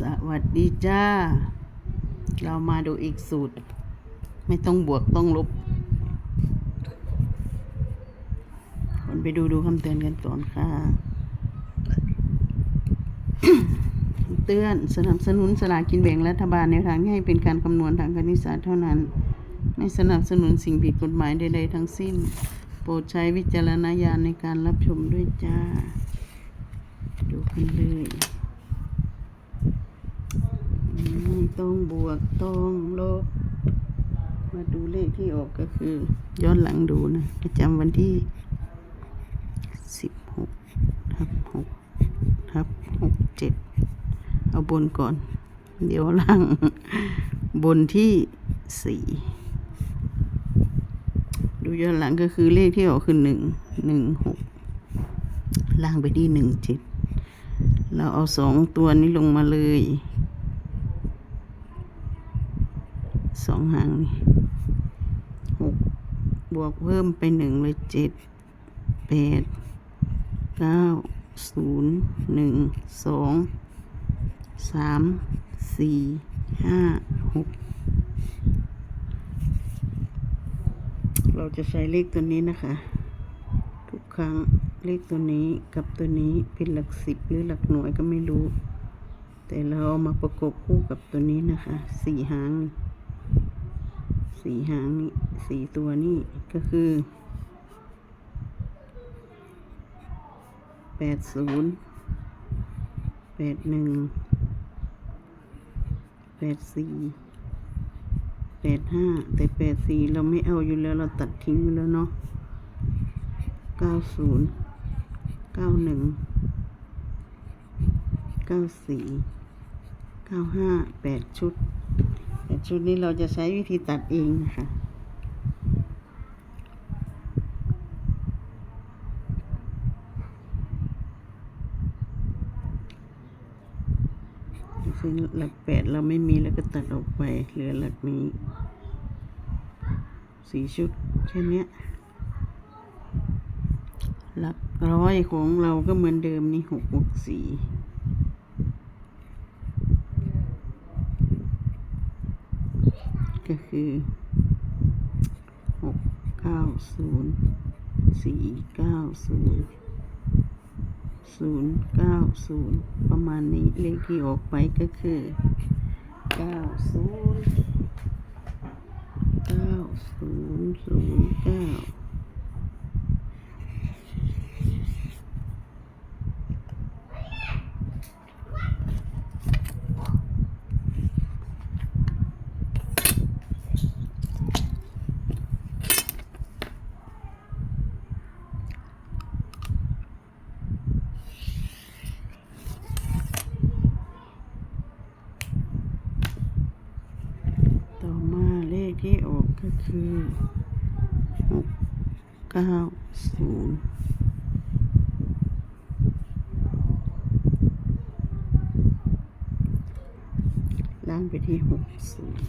สวัสดีจ้า เรามาดูอีกสูตร ไม่ต้องบวกต้องลบ คนไปดูดูคำเตือนกันก่อนค่ะ เตือนสนับสนุนสลากินแบ่งรัฐบาลในทางที่ให้เป็นการคำนวณทางคณิตศาสตร์เท่านั้น ไม่สนับสนุนสิ่งผิดกฎหมายใดๆทั้งสิ้น โปรดใช้วิจารณญาณในการรับชมด้วยจ้า ดูกันเลยอืม ต้องบวกต้องลบ มาดูเลขที่ออกก็คือ ย้อนหลังดูนะ ประจำวันที่สิบหกทับหกทับหกเจ็ดเอาบนก่อน เดี๋ยวล่าง บนที่สี่ดูย้อนหลังก็คือเลขที่ออกคือหนึ่งหนึ่งหกล่างไปที่หนึ่งเจ็ดเราเอาสองตัวนี้ลงมาเลย องหางนี่หกบวกเพิ่มไปหนึ่งเลยเจ็ดแปดเก้าศูนย์หนึ่งสองสามสี่ห้าหกเราจะใช้เลขตัวนี้นะคะ ทุกครั้งเลขตัวนี้กับตัวนี้เป็นหลักสิบหรือหลักหน่วยก็ไม่รู้ แต่เราเอามาประกบคู่กับตัวนี้นะคะสี่หางนี่ สี่หางนี่สี่ตัวนี่ก็คือแปดศูนย์แปดหนึ่งแปดสี่แปดห้าแต่แปดสี่เราไม่เอาอยู่แล้วเราตัดทิ้งไปแล้วเนาะเก้าศูนย์เก้าหนึ่งเก้าสี่เก้าห้าแปดชุด แต่ชุดนี้เราจะใช้วิธีตัดเองนะคะซึ่งหลักแปดเราไม่มีแล้วก็ตัดออกไป เหลือหลักนี้สี่ชุดแค่นี้หลักร้อยของเราก็เหมือนเดิมนี่หกหกสี่ ก็คือหกเก้าศูนย์สี่เก้าศูนย์ศูนย์เก้าศูนย์ประมาณนี้เลขที่ออกไปก็คือเก้าศูนย์เก้าศูนย์ศูนย์เก้า ที่ออกก็คือหกเก้าศูนย์ล่างไปที่หกศูนย์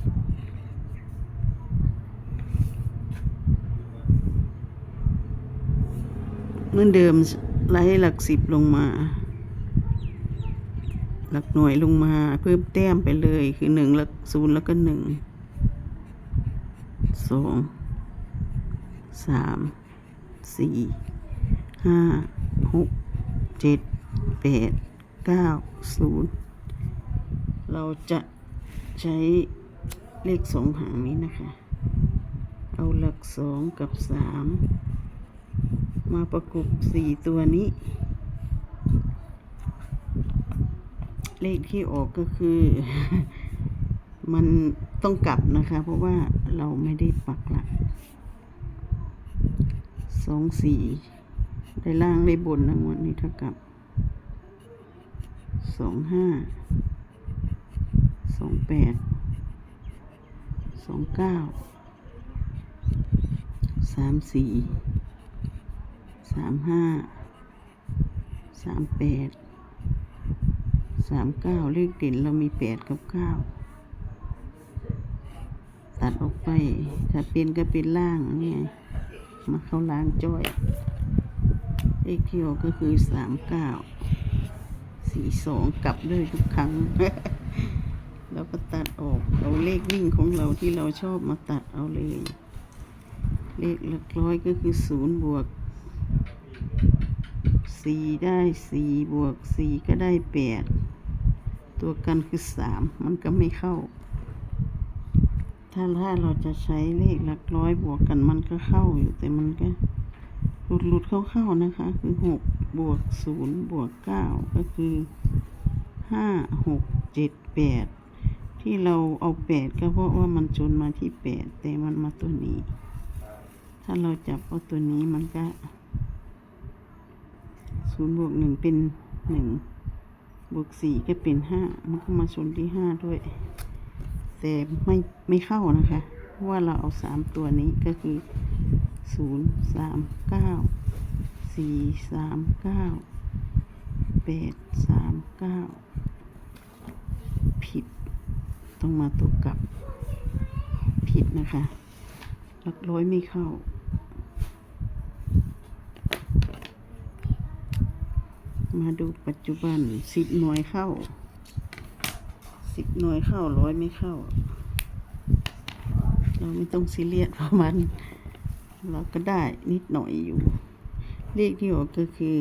เมื่อเดิมไล่หลักสิบลงมา หลักหน่วยลงมาเพิ่มแต้มไปเลยคือหนึ่งแล้วศูนย์แล้วก็หนึ่ง สองสามสี่ห้าหกเจ็ดแปดเก้าศูนย์เราจะใช้เลขสองหางนี้นะคะ เอาหลักสองกับสามมาประกบสี่ตัวนี้ เลขที่ออกก็คือ มันต้องกลับนะคะ เพราะว่าเราไม่ได้ปักหลักสองสี่ได้ล่างได้บนนะงวดนี้เท่ากับสองห้าสองแปดสองเก้าสามสี่สามห้าสามแปดสามเก้าเลขเด่นเรามีแปดกับเก้า ตัดออกไป ถ้าเป็นก็เป็นล่างนี่ไงมาเข้าล่างจ้อยเลขที่ออกก็คือสามเก้าสสี่สองกลับด้วยทุกครั้ง แล้วก็ตัดออกเอาเลขวิ่งของเราที่เราชอบมาตัดเอาเลย เลขหลักร้อยก็คือศูนย์บวกสี่ได้สี่บวกสี่ก็ได้แปดตัวกันคือสามมันก็ไม่เข้า ถ้าถ้าเราจะใช้เลขหลักร้อยบวกกันมันก็เข้าอยู่แต่มันก็หลุดหลุดเข้าๆนะคะ คือหกบวกศูนย์บวกเก้าก็คือห้าหกเจ็ดแปดที่เราเอาแปดก็เพราะว่ามันจนมาที่แปดแต่มันมาตัวนี้ ถ้าเราจับเอาตัวนี้มันก็ศูนย์บวกหนึ่งเป็นหนึ่งบวกสี่ก็เป็นห้ามันก็มาชนที่ห้าด้วย แต่ไม่ไม่เข้านะคะ ว่าเราเอาสามตัวนี้ก็คือศูนย์สามเก้าสี่สามเก้าแปดสามเก้าผิด ต้องมาตัวกลับ ผิดนะคะหลักร้อยไม่เข้ามาดูปัจจุบันสิบหน่วยเข้า สิบหน่วยเข้าร้อยไม่เข้า เราไม่ต้องซีเรียสเพราะมัน เราก็ได้นิดหน่อยอยู่ เลขที่ออกก็คือ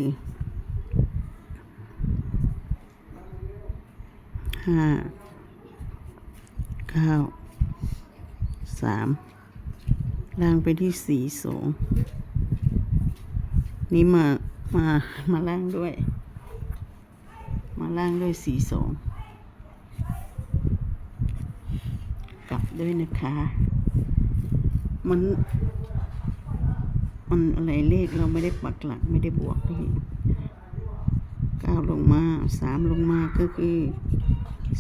ห้าเก้าสามล่างไปที่สี่สองนี่มา มา มาล่างด้วย มาล่างด้วยสี่สองกลับ ด้วยนะคะ มัน มันอะไรเลขเราไม่ได้ปักหลักไม่ได้บวกเลยเก้าลงมาสามลงมาก็คือ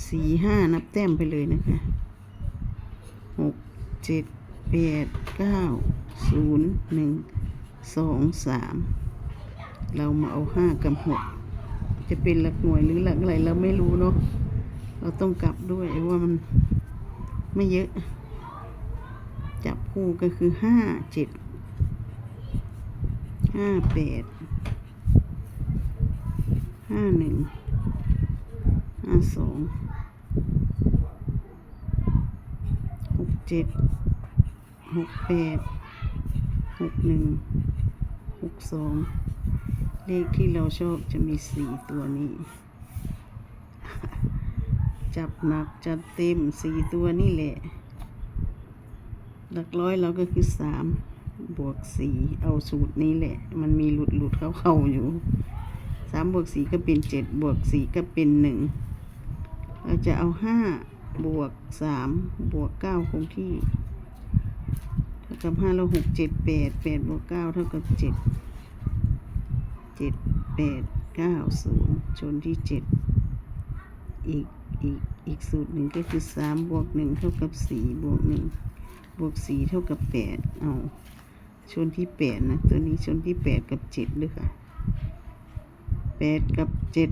สี่ห้านับแต้มไปเลยนะคะหกเจ็ดแปดเก้าศูนย์หนึ่งสองสามเรามาเอาห้ากับหกจะเป็นหลักหน่วยหรือหลักอะไรเราไม่รู้เนาะเราต้องกลับด้วยว่ามัน ไม่เยอะ จับคู่ก็คือห้าเจ็ดห้าแปดห้าหนึ่งห้าสองหกเจ็ดหกแปดหกหนึ่งหกสองเลขที่เราชอบจะมีสี่ตัวนี้ จับหนักจัดเต็มสี่ตัวนี่แหละ หลักร้อยเราก็คือสามบวกสี่เอาสูตรนี้แหละ มันมีหลุดหลุดเข้าเข้าอยู่สามบวกสี่ก็เป็นเจ็ดบวกสี่ก็เป็นหนึ่งเราจะเอาห้าบวกสามบวกเก้าคงที่เท่ากับห้าเราหกเจ็ดแปดแปดบวกเก้าเท่ากับเจ็ดเจ็ดแปดเก้าศูนย์ชนที่เจ็ดอีก อีกอีกสูตรหนึ่งก็คือสามบวกหนึ่งเท่ากับสี่บวกหนึ่งบวกสี่เท่ากับแปดเอาชนที่แปดนะตัวนี้ชนที่แปดกับเจ็ดด้วยค่ะแปดกับเจ็ด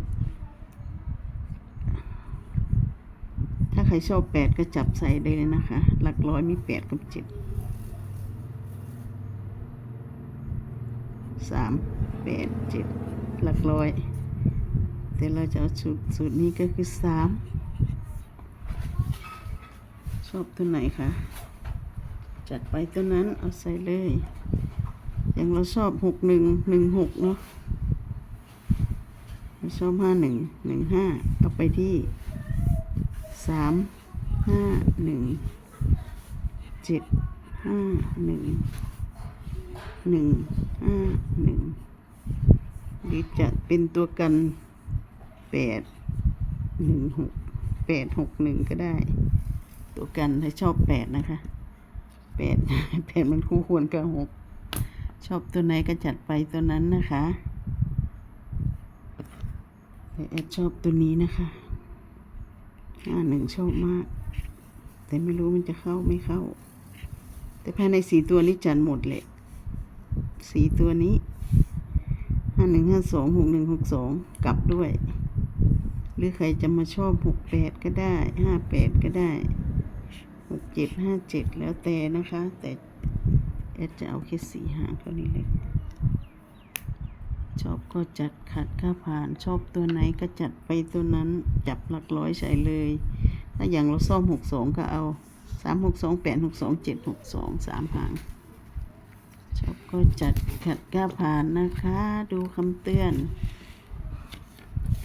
ถ้าใครชอบแปดก็จับใส่ได้เลยนะคะ หลักร้อยมีแปดกับเจ็ดสามแปดเจ็ดหลักร้อย แต่เราจะเอาสูตรสูตรนี้ก็คือสามชอบตัวไหนคะจัดไปตัวนั้นเอาใส่เลย อย่างเราชอบหกหนึ่งหนึ่งหกเนาะเราชอบห้าหนึ่งหนึ่งห้าเอาไปที่สามห้าหนึ่งเจ็ดห้าหนึ่งหนึ่งห้าหนึ่งหรือจะเป็นตัวกัน แปดหนึ่งหกแปดหกหนึ่งก็ได้ ตัวกันถ้าชอบแปดนะคะแปดแปดมันคู่ควรกับหกชอบตัวไหนก็จัดไปตัวนั้นนะคะแต่แอดชอบตัวนี้นะคะห้าหนึ่งชอบมาก แต่ไม่รู้มันจะเข้าไม่เข้า แต่ภายในสีตัวนี้จัดหมดเลยสีตัวนี้ห้าหนึ่งห้าสองหกหนึ่งหกสองกลับด้วย หรือใครจะมาชอบหกแปดก็ได้ห้าแปดก็ได้หกเจ็ดห้าเจ็ดแล้วแต่นะคะ แต่แอดจะเอาแค่สี่หางเท่านี้เลยชอบก็จัดขัดค่าผ่านชอบตัวไหนก็จัดไปตัวนั้นจับหลักร้อยใส่เลย ถ้าอย่างเราซ่อมหกสองก็เอาสามหกสองแปดหกสองเจ็ดหกสองสามหางชอบก็จัดขัดค่าผ่านนะคะ ดูคำเตือน